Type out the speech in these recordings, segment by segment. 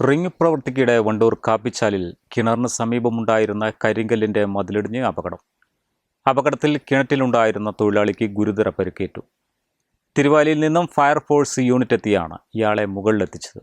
Ring പ്രവൃത്തിക്കിടെ Wandoor കാപ്പിച്ചാലിൽ കിണറിന് സമീപമുണ്ടായിരുന്ന കരിങ്കല്ലിന്റെ മതിലിടിഞ്ഞ് അപകടം. അപകടത്തിൽ കിണറ്റിലുണ്ടായിരുന്ന തൊഴിലാളിക്ക് ഗുരുതര പരിക്കേറ്റു. തിരുവാലിയിൽ നിന്നും ഫയർഫോഴ്സ് യൂണിറ്റ് എത്തിയാണ് ഇയാളെ മുകളിലെത്തിച്ചത്.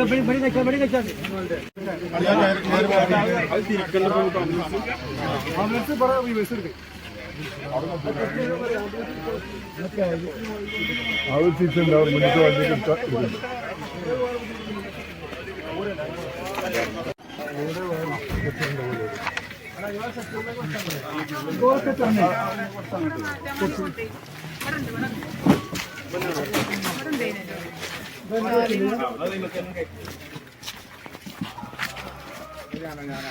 ബടി ബടി വെച്ചാ ബടി വെച്ചാ അത് തിരിക്കുന്ന ആംബുലൻസ് പറ ബസ് എടുക്കും അത് തിരിച്ചുണ്ടാവും മുന്നോട്ട് വണ്ടി ഞാനാ ഞാനാ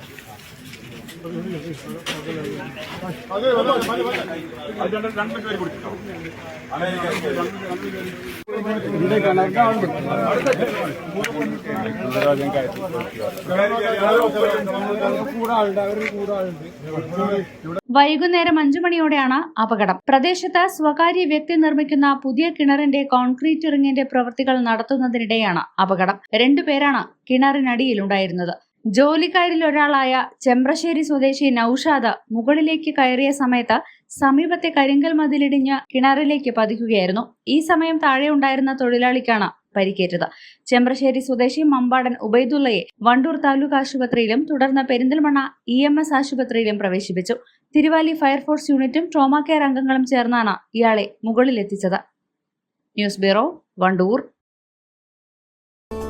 വൈകുന്നേരം അഞ്ചു മണിയോടെയാണ് അപകടം. പ്രദേശത്ത് സ്വകാര്യ വ്യക്തി നിർമ്മിക്കുന്ന പുതിയ കിണറിന്റെ കോൺക്രീറ്റ് ഇറങ്ങിന്റെ പ്രവൃത്തികൾ നടത്തുന്നതിനിടെയാണ് അപകടം. രണ്ടുപേരാണ് കിണറിനടിയിലുണ്ടായിരുന്നത്. ജോലിക്കാരിൽ ഒരാളായ ചെമ്പ്രശ്ശേരി സ്വദേശി നൌഷാദ മുകളിലേക്ക് കയറിയ സമയത്ത് സമീപത്തെ കരിങ്കൽ മതിലിടിഞ്ഞ് കിണറിലേക്ക് പതിക്കുകയായിരുന്നു. ഈ സമയം താഴെ ഉണ്ടായിരുന്ന തൊഴിലാളിക്കാണ് പരിക്കേറ്റത്. ചെമ്പ്രശ്ശേരി സ്വദേശി മമ്പാടൻ ഉബൈദുള്ളയെ വണ്ടൂർ താലൂക്ക് ആശുപത്രിയിലും തുടർന്ന് പെരിന്തൽമണ്ണ ഇ എം എസ് ആശുപത്രിയിലും പ്രവേശിപ്പിച്ചു. തിരുവാലി ഫയർഫോഴ്സ് യൂണിറ്റും ട്രോമ കെയർ അംഗങ്ങളും ചേർന്നാണ് ഇയാളെ മുകളിലെത്തിച്ചത്. News bureau Wandoor.